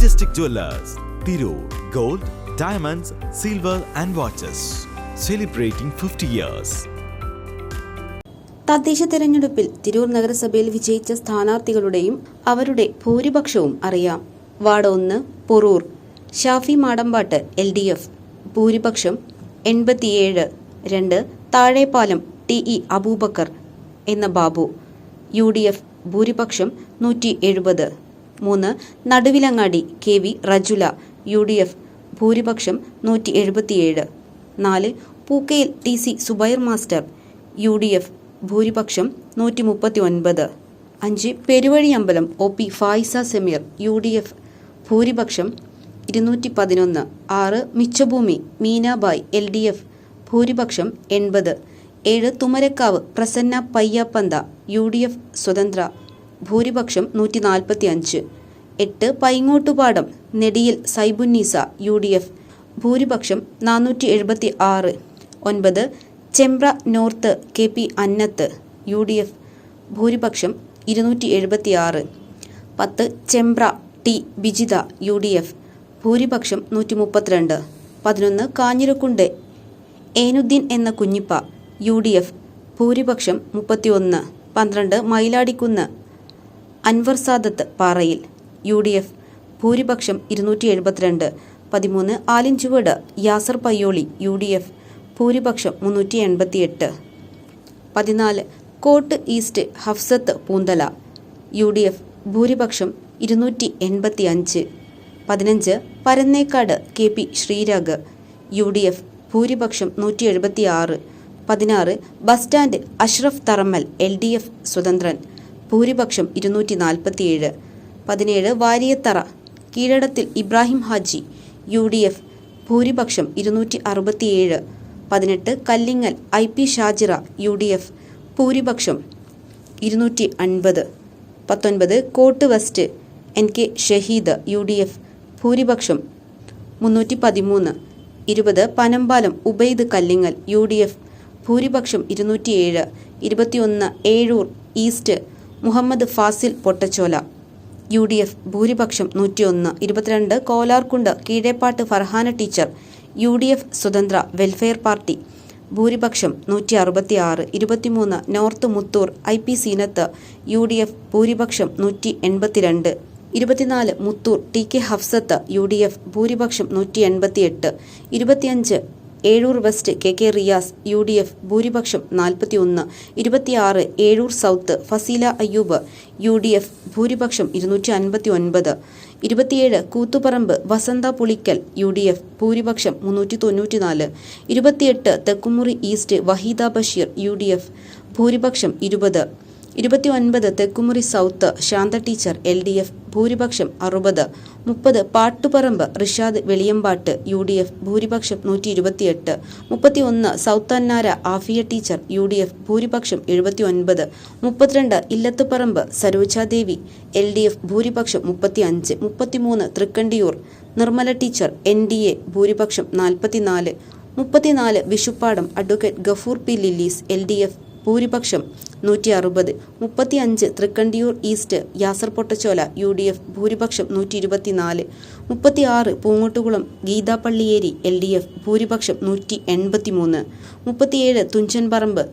Majestic Jewellers Tirur gold diamonds silver and watches celebrating fifty years തദ്ദേശ തെരഞ്ഞെടുപ്പിൽ തിരൂർ നഗരസഭയിൽ വിജയിച്ച സ്ഥാനാർത്ഥികളുടെയും അവരുടെ ഭൂരിപക്ഷവും അറിയാം. വാർഡ് ഒന്ന് Porur. Shafi Madampatt L D F. ഭൂരിപക്ഷം എൺപത്തിയേഴ്. രണ്ട് താഴേപ്പാലം ടി ഇ അബൂബക്കർ എന്ന ബാബു. യു ഡി എഫ് ഭൂരിപക്ഷം നൂറ്റി എഴുപത്. മൂന്ന് Naduvilangadi K V Rejula U D F ഭൂരിപക്ഷം നൂറ്റി എഴുപത്തിയേഴ് നാല് Pookkayil T C Zubair master U D F ഭൂരിപക്ഷം നൂറ്റി മുപ്പത്തി ഒൻപത് അഞ്ച് Peruvazhiyambalam O P Faisa Sameer U D F ഭൂരിപക്ഷം ഇരുന്നൂറ്റി പതിനൊന്ന് ആറ് Michabhoomi Meenabai L D F ഭൂരിപക്ഷം എൺപത്. ഏഴ് Thumarakkavu Prasanna Payyappantha U D F സ്വതന്ത്ര. ഭൂരിപക്ഷം നൂറ്റി നാൽപ്പത്തി അഞ്ച് എട്ട് Paingottupadam Nediyil Saibunnisa U D F ഭൂരിപക്ഷം നാനൂറ്റി എഴുപത്തി ആറ് ഒൻപത് Chembra north K P Annath U D F ഭൂരിപക്ഷം ഇരുന്നൂറ്റി എഴുപത്തി ആറ് പത്ത് Chembra T Bijitha U D F ഭൂരിപക്ഷം നൂറ്റി മുപ്പത്തിരണ്ട് പതിനൊന്ന് കാഞ്ഞിരക്കുണ്ട് ഏനുദ്ദീൻ എന്ന കുഞ്ഞിപ്പ യു ഡി എഫ് ഭൂരിപക്ഷം മുപ്പത്തിയൊന്ന്. പന്ത്രണ്ട് മയിലാടിക്കുന്ന് അൻവർ സാദത്ത് പാറയിൽ. യു ഡി എഫ് ഭൂരിപക്ഷം ഇരുന്നൂറ്റി എഴുപത്തിരണ്ട് പതിമൂന്ന് Alinchuvadu Yasar Payyoli U D F ഭൂരിപക്ഷം മുന്നൂറ്റി എൺപത്തിയെട്ട്. പതിനാല് Kott east Hafsath Poonthala U D F ഭൂരിപക്ഷം ഇരുന്നൂറ്റി എൺപത്തി അഞ്ച് പതിനഞ്ച് Parannekkad K P Sreerag U D F ഭൂരിപക്ഷം നൂറ്റി എഴുപത്തി ആറ് പതിനാറ് bus stand Ashraf Tharammal L D F സ്വതന്ത്രൻ. ഭൂരിപക്ഷം ഇരുന്നൂറ്റി നാൽപ്പത്തിയേഴ് പതിനേഴ് Variyathara. Keezhadathil Ibrahim Haji. U D F ഭൂരിപക്ഷം ഇരുന്നൂറ്റി അറുപത്തിയേഴ് പതിനെട്ട് Kallingal I P Shajira U D F ഭൂരിപക്ഷം ഇരുന്നൂറ്റി അൻപത് പത്തൊൻപത് Kott west N K Shaheed U D F ഭൂരിപക്ഷം മുന്നൂറ്റി പതിമൂന്ന് ഇരുപത് Panampalam Ubaid Kallingal U D F ഭൂരിപക്ഷം ഇരുന്നൂറ്റിയേഴ്. ഇരുപത്തിയൊന്ന് Ezhur east Muhammad Fasil Pottachola. U D F ഭൂരിപക്ഷം നൂറ്റിയൊന്ന് ഇരുപത്തിരണ്ട് Kolarkund Keezheppatt Farhana teacher. U D F സ്വതന്ത്ര വെൽഫെയർ പാർട്ടി. ഭൂരിപക്ഷം നൂറ്റി അറുപത്തി ആറ് ഇരുപത്തിമൂന്ന് north Muthur I P Seenath. U D F ഭൂരിപക്ഷം നൂറ്റി എൺപത്തിരണ്ട് ഇരുപത്തിനാല് Muthur T K Hafsath. U D F ഭൂരിപക്ഷം നൂറ്റി എൺപത്തിയെട്ട് ഇരുപത്തിയഞ്ച് Ezhur west K K Riyas U D F ഭൂരിപക്ഷം നാൽപ്പത്തിയൊന്ന് ഇരുപത്തിയാറ് Ezhur south Faseela Ayyub U D F ഭൂരിപക്ഷം ഇരുന്നൂറ്റി അൻപത്തി ഒൻപത് ഇരുപത്തിയേഴ് Koothuparamba Vasantha Pulikkal U D F ഭൂരിപക്ഷം മുന്നൂറ്റി തൊണ്ണൂറ്റിനാല് ഇരുപത്തിയെട്ട് Thekkumuri east Waheeda Basheer U D F ഭൂരിപക്ഷം ഇരുപത് ഇരുപത്തിയൊൻപത് Thekkumuri south Shantha teacher L D F ഭൂരിപക്ഷം അറുപത് മുപ്പത് Pattuparamba Rishad Veliyambatt U D F ഭൂരിപക്ഷം നൂറ്റി ഇരുപത്തിയെട്ട് മുപ്പത്തിയൊന്ന് south Annara Afiya teacher U D F ഭൂരിപക്ഷം എഴുപത്തി ഒൻപത് മുപ്പത്തിരണ്ട് Illathuparamba Sarojadevi L D F ഭൂരിപക്ഷം മുപ്പത്തി അഞ്ച് മുപ്പത്തിമൂന്ന് Thrikkandiyur Nirmala teacher N D A ഭൂരിപക്ഷം നാൽപ്പത്തിനാല് മുപ്പത്തിനാല് Vishuppadam advocate Gafoor P Lillies L D F ഭൂരിപക്ഷം നൂറ്റി അറുപത് മുപ്പത്തിയഞ്ച് Thrikkandiyur east Yasar Pottachola U D F ഭൂരിപക്ഷം നൂറ്റി ഇരുപത്തിനാല് മുപ്പത്തിയാറ് Poongottukulam Geetha Palliyeri L D F ഭൂരിപക്ഷം നൂറ്റി എൺപത്തിമൂന്ന് മുപ്പത്തിയേഴ് Thunchanparamba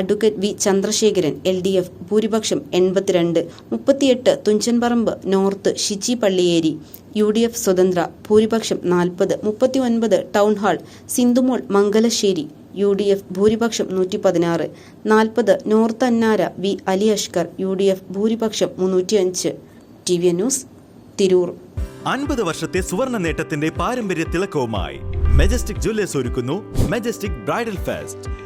advocate V Chandrasekharan L D F ഭൂരിപക്ഷം എൺപത്തിരണ്ട് മുപ്പത്തിയെട്ട് Thunchanparamba north Shiji Palliyeri U D F സ്വതന്ത്ര ഭൂരിപക്ഷം നാൽപ്പത് മുപ്പത്തി ഒൻപത് town hall Sindhumol Mangalassery U D F ഭൂരിപക്ഷം നൂറ്റി പതിനാറ് നാൽപ്പത് north Annara V Ali Ashkar U D F ഭൂരിപക്ഷം മുന്നൂറ്റിയഞ്ച്. T V news Tirur. അൻപത് വർഷത്തെ സുവർണ നേട്ടത്തിന്റെ പാരമ്പര്യ തിളക്കവുമായി മെജസ്റ്റിക് ജ്വല്ലേഴ്സ് ഒരുക്കുന്നു Majestic bridal fest.